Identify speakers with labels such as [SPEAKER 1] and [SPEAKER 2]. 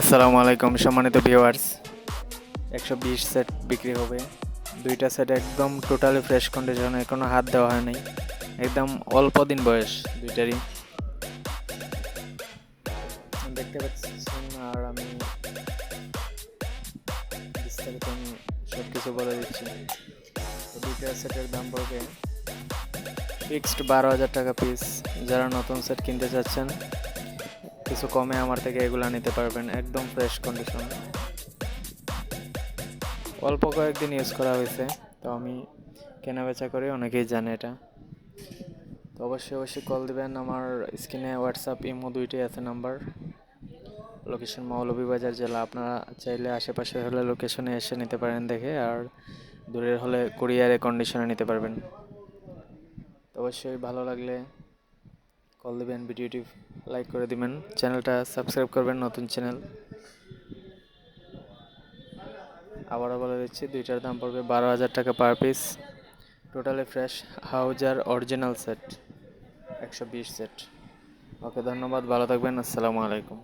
[SPEAKER 1] আসসালামু আলাইকুম, সম্মানিত ভিউয়ার্স একশো বিশ সেট বিক্রি হবে। দুইটা সেট একদম টোটালি ফ্রেশ কন্ডিশনে কোনো হাত দেওয়া হয় নাই। একদম অল্প দিন বয়স দুইটারই। দেখতে পাচ্ছেন, আর আমি বিস্তারিত আমি সব কিছু বলে দিচ্ছি। দুইটা সেটের দাম পড়বে ফিক্সড বারো হাজার টাকা পিস যারা নতুন সেট কিনতে চাচ্ছেন কিছু কমে আমার থেকে এগুলো নিতে পারবেন, একদম ফ্রেশ কন্ডিশন অল্প কয়েকদিন ইউজ করা হয়েছে, তো আমি কেনা বেচা করি, অনেকেই জানে এটা। তো অবশ্যই অবশ্যই কল দিবেন আমার স্ক্রিনে হোয়াটসঅ্যাপ ইমো দুইটাই আছে নাম্বার লোকেশন মৌলভীবাজার জেলা, আপনারা চাইলে আশেপাশে হলে লোকেশনে এসে নিতে পারেন দেখে, আর দূরের হলে কুরিয়ারে কন্ডিশনে নিতে পারবেন। অবশ্যই ভালো লাগলে কল দেবেন, ভিডিওটি লাইক করে দিবেন, চ্যানেলটা সাবস্ক্রাইব করবেন, নতুন চ্যানেল। আবারও বলে দিচ্ছি, দুইটার দাম পড়বে বারো হাজার টাকা পার পিস টোটালি ফ্রেশ হাউজার অরিজিনাল সেট একশো বিশ সেট ওকে, ধন্যবাদ, ভালো থাকবেন, আসসালামু আলাইকুম।